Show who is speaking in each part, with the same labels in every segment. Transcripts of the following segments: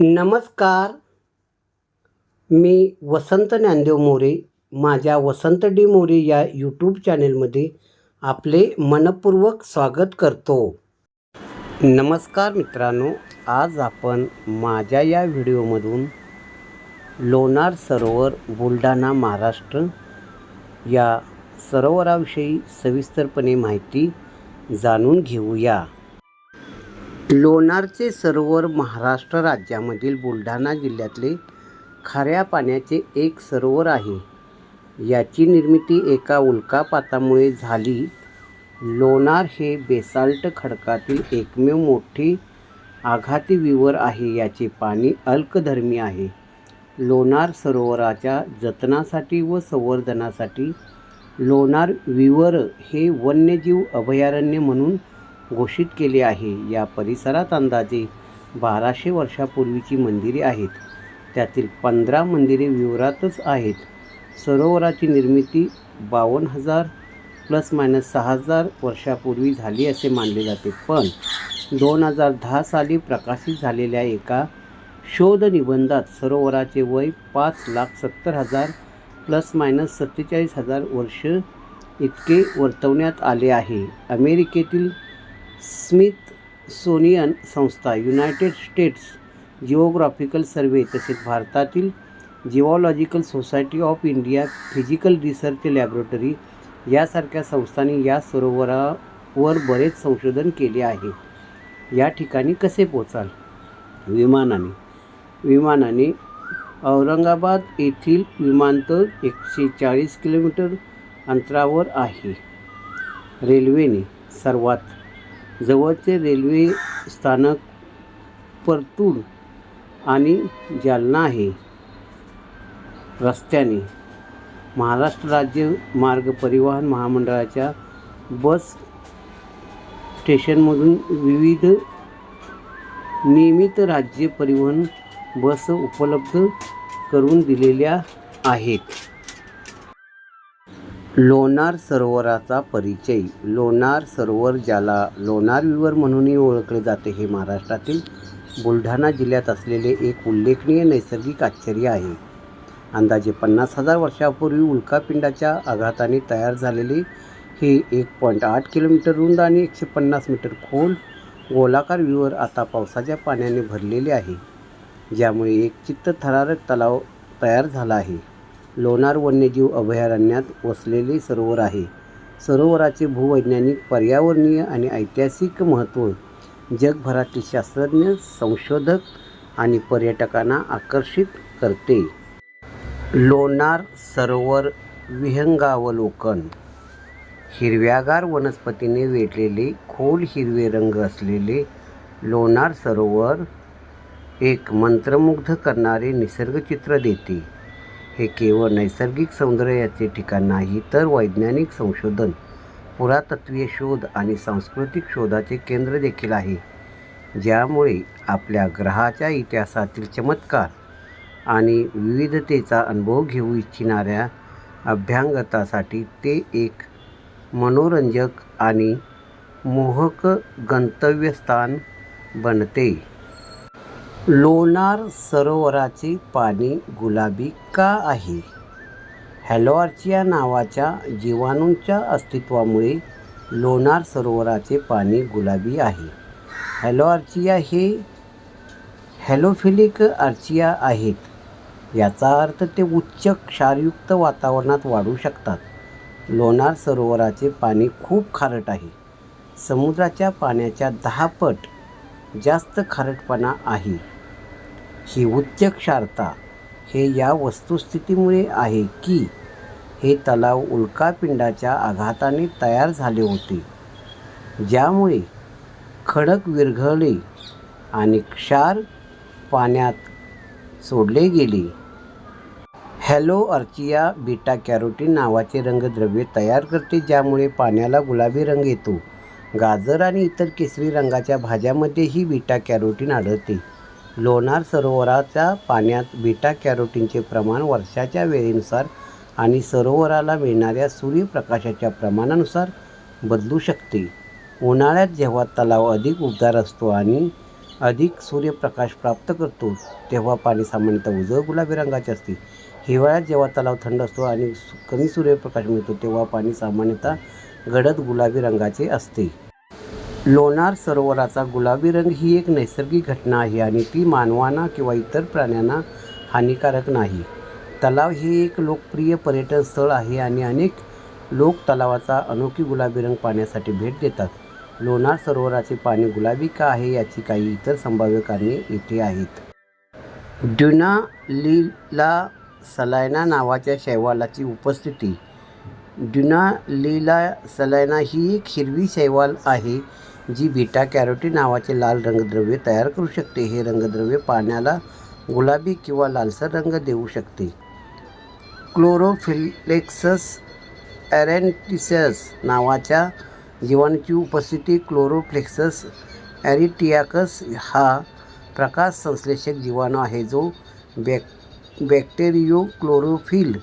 Speaker 1: नमस्कार. मी वसंत ज्ञानदेव मोरे माझ्या वसंत डी मोरे या यूट्यूब चॅनेलमध्ये आपले मनपूर्वक स्वागत करतो. नमस्कार मित्रांनो आज आपण माझ्या या व्हिडिओमधून लोणार सरोवर बुलढाणा महाराष्ट्र या सरोवराविषयी सविस्तरपणे माहिती जाणून घेऊया. लोणारचे सरोवर महाराष्ट्र राज्यामधील बुलढाणा जिल्ह्यातले खाऱ्या पाण्याचे एक सरोवर आहे. याची निर्मिती एका उल्कापातामुळे झाली. लोणार हे बेसाल्ट खडकातील एकमेव मोठी आघाती विवर आहे याचे पाणी अल्कधर्मी आहे. लोणार सरोवराच्या जतनासाठी व संवर्धनासाठी लोणार विवर हे वन्यजीव अभयारण्य म्हणून घोषित केले आहे. या परिसरात अंदाजे बाराशे वर्षापूर्वीची मंदिरे आहेत. त्यातील पंधरा मंदिरे विवरातच आहेत. सरोवराची निर्मिती बावन्न हजार प्लस मायनस सहा हजार वर्षापूर्वी झाली असे मानले जाते. पण दोन हजार दहा साली प्रकाशित झालेल्या एका शोध निबंधात सरोवराचे वय पाच लाख सत्तर हजार प्लस मायनस सत्तेचाळीस हजार वर्ष इतके वर्तवण्यात आले आहे. अमेरिकेतील स्मिथ सोनियन संस्था युनायटेड स्टेट्स जिओग्राफिकल सर्वे तसेच भारतातील geological society of India physical research laboratory यासारख्या संस्थांनी या सरोवरावर बरेच संशोधन केले आहे. या ठिकाणी कसे पोचाल विमानाने. विमानाने औरंगाबाद येथील विमानतळ एकशे चाळीस किलोमीटर अंतरावर आहे. रेल्वेने सर्वात जवळचे रेल्वे स्थानक परतूर आणि जालना आहे. रस्त्याने महाराष्ट्र राज्य मार्ग परिवहन महामंडळाच्या बस स्टेशनमधून विविध नियमित राज्य परिवहन बस उपलब्ध करून दिलेल्या आहेत. लोणार सरोवराचा परिचय. लोणार सरोवर ज्याला लोणार विवर म्हणूनही ओळखले जाते हे महाराष्ट्रातील बुलढाणा जिल्ह्यात असलेले एक उल्लेखनीय नैसर्गिक आश्चर्य आहे. अंदाजे पन्नास हजार वर्षापूर्वी उल्कापिंडाच्या आघाताने तयार झालेले हे एक पॉईंट आठ किलोमीटर रुंद आणि एकशे पन्नास मीटर खोल गोलाकार विवर आता पावसाच्या पाण्याने भरलेले आहे. ज्यामुळे एक चित्त थरारक तलाव तयार झाला आहे. लोणार वन्यजीव अभयारण्यात वसलेले सरोवर आहे. सरोवराचे भूवैज्ञानिक पर्यावरणीय आणि ऐतिहासिक महत्त्व जगभरातील शास्त्रज्ञ संशोधक आणि पर्यटकांना आकर्षित करते. लोणार सरोवर विहंगावलोकन. हिरव्यागार वनस्पतीने वेढलेले खोल हिरवे रंग असलेले लोणार सरोवर एक मंत्रमुग्ध करणारे निसर्गचित्र देते. हे केवळ नैसर्गिक सौंदर्याचे ठिकाण नाही तर वैज्ञानिक संशोधन पुरातत्वीय शोध आणि सांस्कृतिक शोधाचे केंद्र देखील आहे ज्यामुळे आपल्या ग्रहाच्या इतिहासातील चमत्कार आणि विविधतेचा अनुभव घेऊ इच्छिणाऱ्या अभ्यांगतासाठी ते एक मनोरंजक आणि मोहक गंतव्यस्थान बनते. लोणार सरोवराचे पाणी गुलाबी का आहे? हॅलोआर्चिया नावाच्या जीवाणूंच्या अस्तित्वामुळे लोणार सरोवराचे पाणी गुलाबी आहे. हॅलोआर्चिया हे हॅलोफिलिक आर्चिया आहेत. याचा अर्थ ते उच्च क्षारयुक्त वातावरणात वाढू शकतात. लोणार सरोवराचे पाणी खूप खारट आहे. समुद्राच्या पाण्याच्या दहा पट जास्त खारटपणा आहे. ही उच्च क्षारता हे या वस्तुस्थितीमुळे आहे की हे तलाव उल्कापिंडाच्या आघाताने तयार झाले होते ज्यामुळे खडक विरघळले आणि क्षार पाण्यात सोडले गेले. हॅलो अर्चिया बीटा कॅरोटीन नावाचे रंगद्रव्य तयार करते ज्यामुळे पाण्याला गुलाबी रंग येतो. गाजर आणि इतर केसरी रंगाच्या भाज्यामध्येही बीटा कॅरोटीन आढळते. लोणार सरोवराच्या पाण्यात बीटा कॅरोटीनचे प्रमाण वर्षाच्या वेळेनुसार आणि सरोवराला मिळणाऱ्या सूर्यप्रकाशाच्या प्रमाणानुसार बदलू शकते. उन्हाळ्यात जेव्हा तलाव अधिक उबदार असतो आणि अधिक सूर्यप्रकाश प्राप्त करतो तेव्हा पाणी सामान्यतः उजळ गुलाबी रंगाचे असते. हिवाळ्यात जेव्हा तलाव थंड असतो आणि सु- कमी सूर्यप्रकाश मिळतो तेव्हा पाणी सामान्यतः गडद गुलाबी रंगाचे असते. लोणार सरोवराचा गुलाबी रंग ही एक नैसर्गिक घटना आहे आणि ती मानवांना किंवा इतर प्राण्यांना हानिकारक नाही. तलाव हे एक लोकप्रिय पर्यटन स्थळ आहे आणि अनेक लोक तलावाचा अनोखी गुलाबी रंग पाण्यासाठी भेट देतात. लोणार सरोवराचे पाणी गुलाबी का आहे याची काही इतर संभाव्य कारणे येथे आहेत. ड्युना लीला सलायना नावाच्या शैवालाची उपस्थिती. ड्युना लीला सलायना ही एक हिरवी शैवाल आहे. जी बीटा कॅरोटी नावाचे लाल रंगद्रव्य तयार करू शकते. हे रंगद्रव्य पाण्याला गुलाबी किंवा लालसर रंग देऊ शकते. क्लोरोफिलेक्सस ॲरेंटिसस नावाच्या जीवाणूची उपस्थिती क्लोरोफ्लेक्सस ॲरिटियाकस हा प्रकाश संश्लेषक जीवाणू आहे जो बॅक बॅक्टेरियो क्लोरोफिल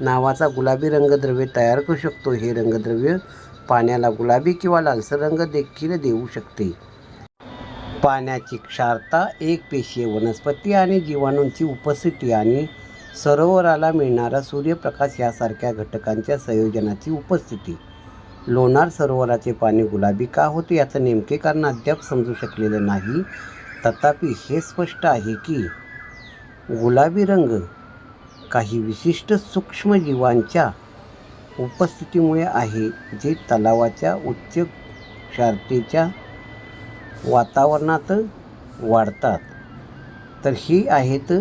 Speaker 1: नावाचा गुलाबी रंगद्रव्य तयार करू शकतो. हे रंगद्रव्य पाण्याला गुलाबी किंवा लालसर रंग देखील देऊ शकते. पाण्याची क्षारता एक पेशीय वनस्पती आणि जीवाणूंची उपस्थिती आणि सरोवराला मिळणारा सूर्यप्रकाश यासारख्या घटकांच्या संयोजनाची उपस्थिती. लोणार सरोवराचे पाणी गुलाबी का होते याचं नेमके कारण अद्याप समजू शकलेलं नाही. तथापि हे स्पष्ट आहे की गुलाबी रंग काही विशिष्ट सूक्ष्मजीवांच्या उपस्थितीमुळे आहे जे तलावाच्या उच्च क्षारतेच्या वातावरणात वाढतात. तर ही आहेत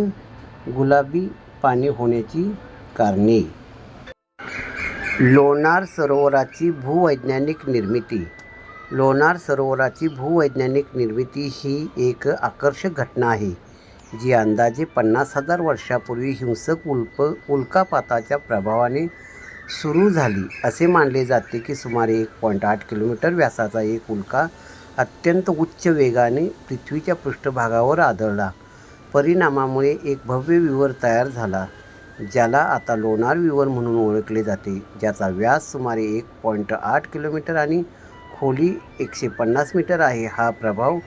Speaker 1: गुलाबी पाणी होण्याची कारणे. लोणार सरोवराची भूवैज्ञानिक निर्मिती. लोणार सरोवराची भूवैज्ञानिक निर्मिती ही एक आकर्षक घटना आहे जी अंदाजे पन्नास हजार वर्षापूर्वी हिंसक उल्प उल्कापाताच्या प्रभावाने सुरू झाली. असे मानले जाते की सुमारे एक पॉईंट आठ किलोमीटर व्यासाचा एक उल्का अत्यंत उच्च वेगाने पृथ्वीच्या पृष्ठभागावर आदळला. परिणामामुळे एक भव्य विवर तयार झाला ज्याला आता लोणार विवर म्हणून ओळखले जाते ज्याचा व्यास सुमारे एक पॉईंट आठ किलोमीटर आणि खोली एकशे पन्नास मीटर आहे. हा प्रभाव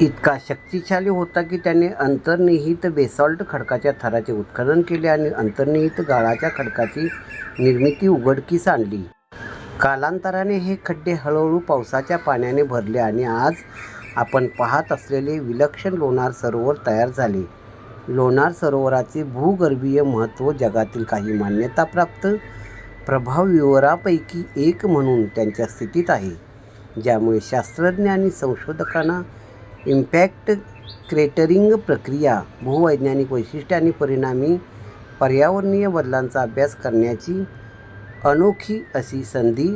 Speaker 1: इतका शक्तिशाली होता की त्याने अंतर्निहित बेसॉल्ट खडकाच्या थराचे उत्खनन केले आणि अंतर्निहित गाळाच्या खडकाची निर्मिती उघडकीस आणली. कालांतराने हे खड्डे हळूहळू पावसाच्या पाण्याने भरले आणि आज आपण पाहत असलेले विलक्षण लोणार सरोवर तयार झाले. लोणार सरोवराचे भूगर्भीय महत्त्व जगातील काही मान्यताप्राप्त प्रभाव विवरापैकी एक म्हणून त्यांच्या स्थितीत आहे ज्यामुळे शास्त्रज्ञ आणि संशोधकांना इम्पॅक्ट क्रेटरिंग प्रक्रिया भूवैज्ञानिक वैशिष्ट्य आणि परिणामी पर्यावरणीय बदलांचा अभ्यास करण्याची अनोखी अशी संधी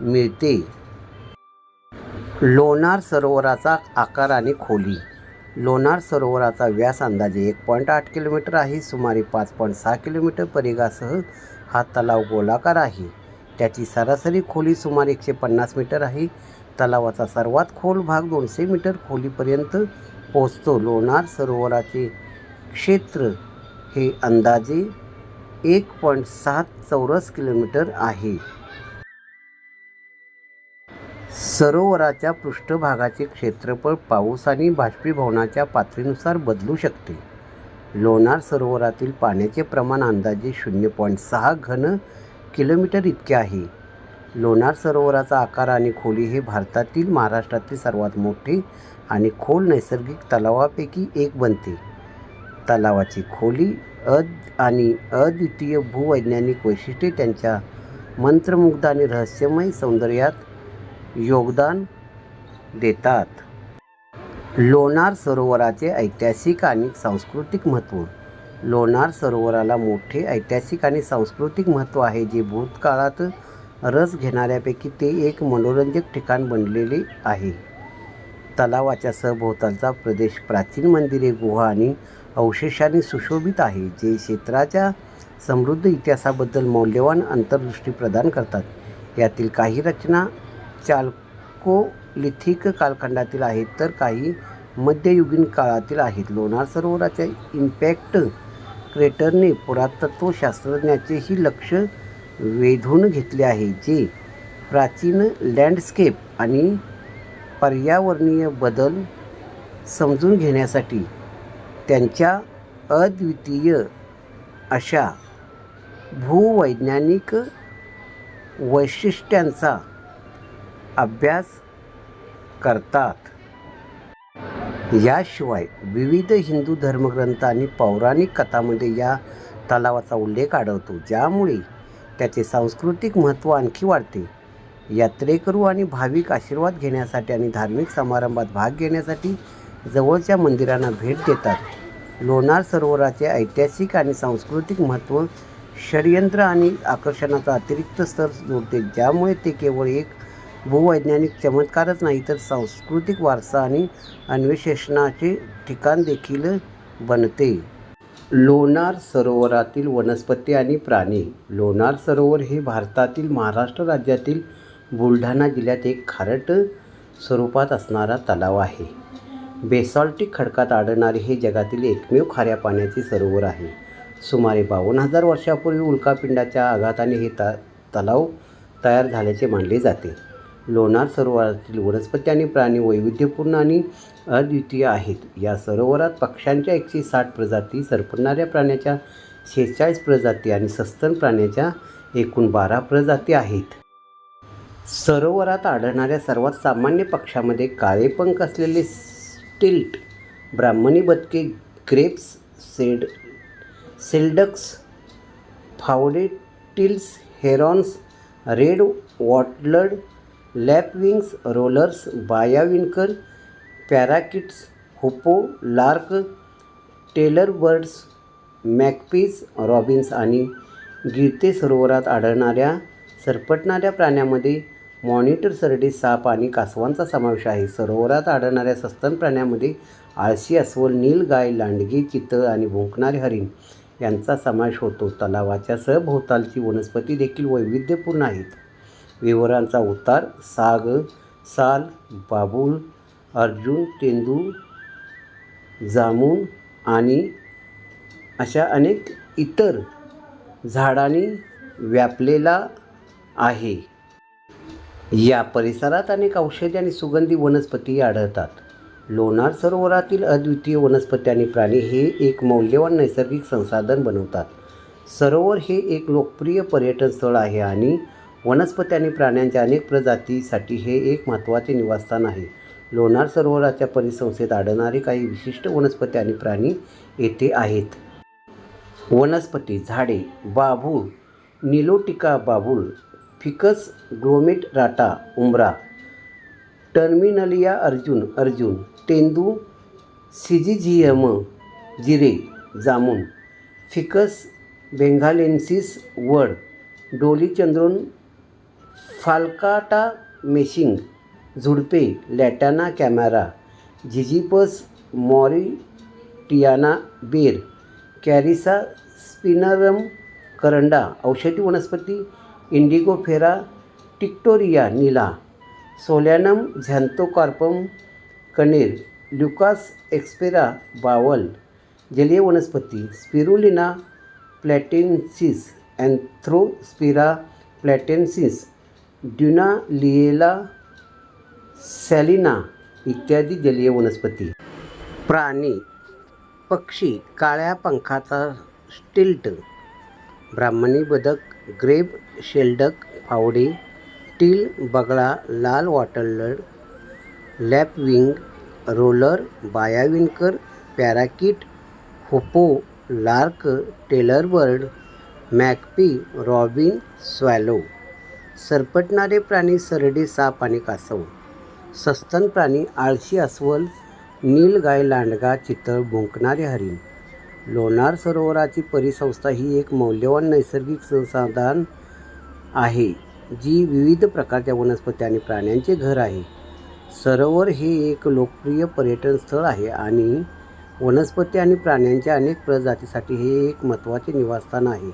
Speaker 1: मिळते. लोणार सरोवराचा आकार आणि खोली. लोणार सरोवराचा व्यास अंदाजे एक पॉईंट आठ किलोमीटर आहे. सुमारे पाच पॉईंट सहा किलोमीटर परिघासह हा तलाव गोलाकार आहे. त्याची सरासरी खोली सुमारे एकशे पन्नास मीटर आहे. तलावाचा सर्वात खोल भाग दोनशे मीटर खोलीपर्यंत पोहोचतो. लोणार सरोवराचे क्षेत्र हे अंदाजे एक पॉईंट सात चौरस किलोमीटर आहे. सरोवराच्या पृष्ठभागाचे क्षेत्रफळ पाऊस आणि बाष्पीभवनाच्या पातळीनुसार बदलू शकते. लोणार सरोवरातील पाण्याचे प्रमाण अंदाजे शून्य पॉईंट सहा घन किलोमीटर इतके आहे. लोणार सरोवराचा आकार आणि खोली हे भारतातील महाराष्ट्रातील सर्वात मोठे आणि खोल नैसर्गिक तलावापैकी एक बनते. तलावाची खोली अद आणि अद्वितीय भूवैज्ञानिक वैशिष्ट्ये त्यांच्या मंत्रमुग्ध आणि रहस्यमय सौंदर्यात योगदान देतात. लोणार सरोवराचे ऐतिहासिक आणि सांस्कृतिक महत्त्व. लोणार सरोवराला मोठे ऐतिहासिक आणि सांस्कृतिक महत्त्व आहे जे भूतकाळात रस घेणाऱ्यापैकी ते एक मनोरंजक ठिकाण बनलेले आहे. तलावाच्या सभोवतालचा प्रदेश प्राचीन मंदिरे गुहा आणि अवशेषाने सुशोभित आहे जे क्षेत्राच्या समृद्ध इतिहासाबद्दल मौल्यवान अंतर्दृष्टी प्रदान करतात. यातील काही रचना चाल्कोलिथिक कालखंडातील आहेत तर काही मध्ययुगीन काळातील आहेत. लोणार सरोवराच्या इम्पॅक्ट क्रेटरने पुरातत्वशास्त्रज्ञाचेही लक्ष वेधून घेतले आहे जे प्राचीन लँडस्केप आणि पर्यावरणीय बदल समजून घेण्यासाठी त्यांच्या अद्वितीय अशा भूवैज्ञानिक वैशिष्ट्यांचा अभ्यास करतात. याशिवाय विविध हिंदू धर्मग्रंथ आणि पौराणिक कथामध्ये या तलावाचा उल्लेख आढळतो ज्यामुळे त्याचे सांस्कृतिक महत्त्व आणखी वाढते. यात्रेकरू आणि भाविक आशीर्वाद घेण्यासाठी आणि धार्मिक समारंभात भाग घेण्यासाठी जवळच्या मंदिरांना भेट देतात. लोणार सरोवराचे ऐतिहासिक आणि सांस्कृतिक महत्त्व षडयंत्र आणि आकर्षणाचा अतिरिक्त स्तर जोडते. ज्यामुळे ते केवळ एक भूवैज्ञानिक चमत्कारच नाही तर सांस्कृतिक वारसा आणि अन्वेषणाचे ठिकाण देखील बनते. लोणार सरोवरातील वनस्पती आणि प्राणी. लोणार सरोवर हे भारतातील महाराष्ट्र राज्यातील बुलढाणा जिल्ह्यात एक खारट स्वरूपात असणारा तलाव आहे. बेसॉल्टिक खडकात आढळणारे हे जगातील एकमेव खाऱ्या पाण्याचे सरोवर आहे. सुमारे बावन्न हजार वर्षापूर्वी उल्कापिंडाच्या आघाताने हे त तलाव तयार झाल्याचे मानले जाते. लोणार सरोवरातील वनस्पती आणि प्राणी वैविध्यपूर्ण आणि अद्वितीय आहेत. या सरोवरात पक्ष्यांच्या एकशे साठ प्रजाती सरपटणाऱ्या प्राण्याच्या शेहेचाळीस प्रजाती आणि सस्तन प्राण्याच्या एकूण बारा प्रजाती आहेत. सरोवरात आढळणाऱ्या सर्वात सामान्य पक्ष्यामध्ये काळे पंख असलेले स्टिल्ट ब्राह्मणी बदके ग्रेप्स सेड shelducks फावडेटिल्स herons red wattled lapwings rollers बायाविनकर parakeets hoopoe lark tailor birds magpies robins आणि गिरते सरोवरात आढळणाऱ्या सरपटणाऱ्या प्राण्यामध्ये मॉनिटर सरडे साप आणि कासवांचा समावेश आहे. सरोवरात आढळणाऱ्या सस्तन प्राण्यामध्ये आळशी अस्वल नीलगाय लांडगी चितळ आणि भुंकणारे हरिण यांचा समावेश होतो. तलावाच्या सभोवतालची वनस्पती देखील वैविध्यपूर्ण आहेत. विवरांचा उतार साग साल बाबूल अर्जुन तेंदू जामून आणि अशा अनेक इतर झाडांनी व्यापलेला आहे. या परिसरात अनेक औषधी आणि सुगंधी वनस्पती आढळतात. लोणार सरोवरातील अद्वितीय वनस्पती आणि प्राणी हे एक मौल्यवान नैसर्गिक संसाधन बनवतात. सरोवर हे एक लोकप्रिय पर्यटन स्थळ आहे आणि वनस्पती आणि प्राण्यांच्या अनेक प्रजातीसाठी हे एक महत्त्वाचे निवासस्थान आहे. लोणार सरोवराच्या परिसंस्थेत आढळणारे काही विशिष्ट वनस्पती आणि प्राणी येथे आहेत. वनस्पती झाडे बाभूळ निलोटिका बाभूळ फिकस ग्लोमेट राटा उंबरा टर्मिनलिया अर्जुन अर्जुन. तेंदू सिजिझियम जिरे जामून. फिकस बेंगालेन्सिस वड. डोलीचंद्रोन फाल्काटा मेशिंग. झुडपे लॅटाना कॅमेरा. झिझिपस मॉरिटियाना बेर. कॅरिसा स्पिनरम करंडा. औषधी वनस्पती इंडिगोफेरा टिक्टोरिया निला सोलॅनम झॅन्थोकार्पम कनेर ल्युकास एक्सपेरा बावल जलीय वनस्पती स्पिरुलिना प्लॅटेन्सिस अँथ्रोस्पिरा प्लॅटेन्सिस ड्युना लिएला सॅलिना इत्यादी जलीय वनस्पती. प्राणी पक्षी काळ्या पंखाचा स्टिल्ट ब्राह्मणी बदक ग्रेब शेल्डक फावडे टील बगळा लाल wattled lapwing roller बायाविनकर parakeet hoopoe lark tailorbird magpie robin swallow. सरपटणारे प्राणी सरडे साप आणि कासव. सस्तन प्राणी आळशी अस्वल नीलगाय लांडगा चितळ भुंकणारे हरिण. लोणार सरोवराची परिसंस्था ही एक मौल्यवान नैसर्गिक संसाधन आहे जी विविध प्रकारच्या वनस्पती आणि प्राण्यांचे घर आहे. सरोवर हे एक लोकप्रिय पर्यटन स्थळ आहे आणि वनस्पती आणि प्राण्यांच्या अनेक प्रजातीसाठी हे एक महत्त्वाचे निवासस्थान आहे.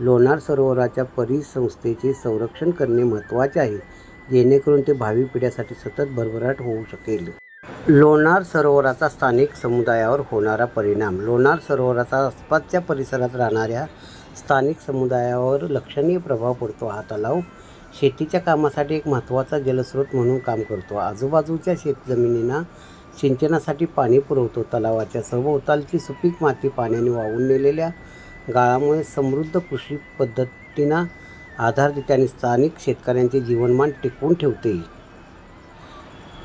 Speaker 1: लोणार सरोवराच्या परिसंस्थेचे संरक्षण करणे महत्त्वाचे आहे जेणेकरून ते भावी पिढ्यासाठी सतत भरभराट होऊ शकेल. लोणार सरोवराचा स्थानिक समुदायावर होणारा परिणाम. लोणार सरोवराचा आसपासच्या परिसरात राहणाऱ्या स्थानिक समुदायावर लक्षणीय प्रभाव पडतो. हा तलाव शेतीच्या कामासाठी एक महत्त्वाचा जलस्रोत म्हणून काम करतो. आजूबाजूच्या शेतजमिनींना सिंचनासाठी पाणी पुरवतो. तलावाच्या सभोवतालची सुपीक माती पाण्याने वाहून नेलेल्या गाळामुळे समृद्ध कृषी पद्धतींना आधार देते आणि स्थानिक शेतकऱ्यांचे जीवनमान टिकवून ठेवते.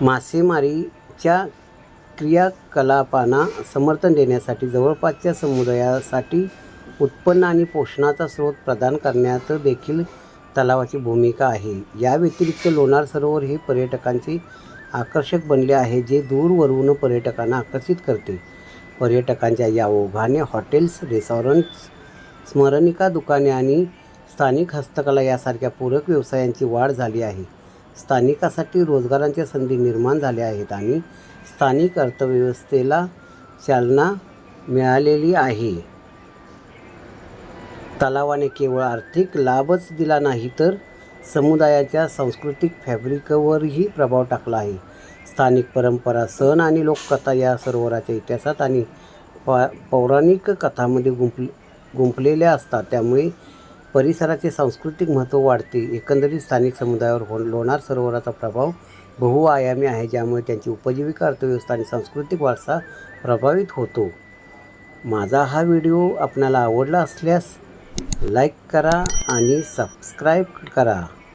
Speaker 1: मासेमारी च्या क्रियाकलापांना समर्थन देण्यासाठी जवळपासच्या समुदायासाठी उत्पन्न आणि पोषणाचा स्रोत प्रदान करण्यात देखील तलावाची भूमिका आहे. या व्यतिरिक्त लोणार सरोवर हे पर्यटकांचे आकर्षक बनले आहे जे दूरवरून पर्यटकांना आकर्षित करते. पर्यटकांच्या या ओघाने हॉटेल्स रेस्टॉरंट्स स्मरणिका दुकाने आणि स्थानिक हस्तकला यासारख्या पूरक व्यवसायांची वाढ झाली आहे. स्थानिकासाठी रोजगारांच्या संधी निर्माण झाल्या आहेत आणि स्थानिक अर्थव्यवस्थेला चालना मिळालेली आहे. तलावाने केवळ आर्थिक लाभच दिला नाही तर समुदायाच्या सांस्कृतिक फॅब्रिकवरही प्रभाव टाकला आहे. स्थानिक परंपरा सण आणि लोककथा या सरोवराच्या इतिहासात आणि पा पौराणिक कथामध्ये गुंप गुंफलेल्या असतात. त्यामुळे परिसराचे सांस्कृतिक महत्त्व वाढते. एकंदरीत स्थानिक समुदायावर हो लोणार सरोवराचा प्रभाव बहुआयामी आहे ज्यामुळे त्यांची उपजीविका अर्थव्यवस्था आणि सांस्कृतिक वारसा प्रभावित होतो. माझा हा व्हिडिओ आपणाला आवडला असल्यास लाईक करा आणि सबस्क्राईब करा.